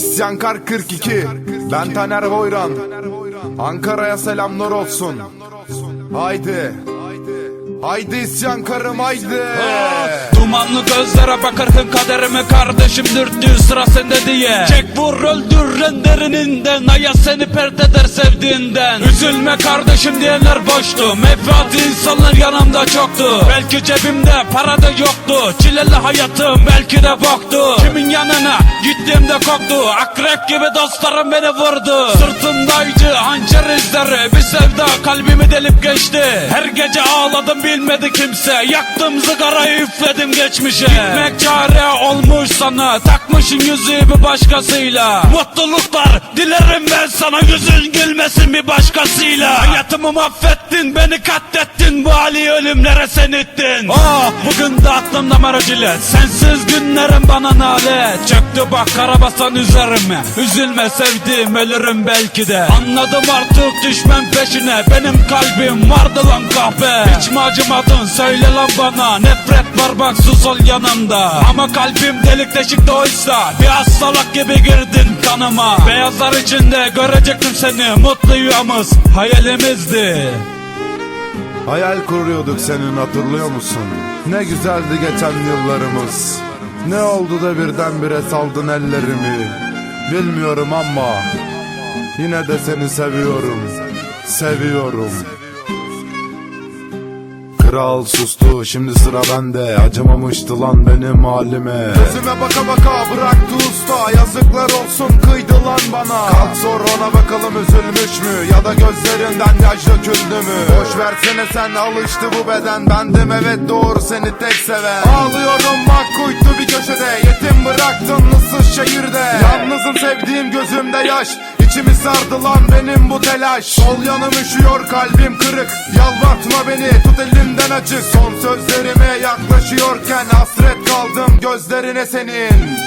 İsyankar 42 Ben Taner Boyran. Ankara'ya selamlar olsun. Haydi. Haydi isyankarım haydi Dumanlı gözlere bakırken kaderimi kardeşim dürttü sıra sende diye. Çek vur öldür renderininden Aya seni perdeder sevdiğinden. Üzülme kardeşim diyenler boştu. Menfaat insanlar yanımda çoktu. Belki cebimde para da yoktu. Çileli hayatım belki de boktu. Kimin yanına gittiğimde koktu Akrep gibi dostlarım beni vurdu. Sırtımdaydı hançer izleri. Bir sevda kalbimi delip geçti. Her gece ağladım bilmedi kimse. Yaktım zıgarayı üfledim geçmişe. Gitmek çare olmuş sana? Takmışın yüzüğü bir başkasıyla. Mutluluklar dilerim ben sana. Yüzün gülmesin bir başkasıyla? Hayatımı mahvettin beni katlettin. Bu hali ölümlere sen ettin Ah bugün de aklımda maracile Sensiz günlerim bana nalet Çöktü bak karabasan üzerime. Üzülme sevdiğim ölürüm belki de. Anladım artık düşmem peşine. Benim kalbim vardı lan kahpe. Hiç mi acımadın? Söyle lan bana. Nefret var bak sus ol yanımda. Ama kalbim delik deşikte oysa Bir hastalık gibi girdin kanıma. Beyazlar içinde görecektim seni Mutluyumuz hayalimizdi. Hayal kuruyorduk senin hatırlıyor musun? Ne güzeldi geçen yıllarımız. Ne oldu da birdenbire saldın ellerimi? Bilmiyorum ama Yine de seni seviyorum. Seviyorum Kral sustu şimdi sıra bende. Acımamıştı lan benim halime. Gözüme baka baka bıraktı usta Yazıklar olsun kıydı lan bana. Kalk sor ona bakalım üzülmüş mü Ya da gözlerinden yaş döküldü mü? Boş versene sen alıştı bu beden. Bendim evet doğru seni tek seven. Ağlıyorum bak kuytu bir köşede. Yetim bıraktın ıssız şehirde. Yalnızım sevdiğim gözümde yaş İçimi sardı lan benim bu telaş. Sol yanım üşüyor kalbim kırık. Yalvartma beni tut elimden açık Son sözlerime yaklaşıyorken hasret kaldım gözlerine senin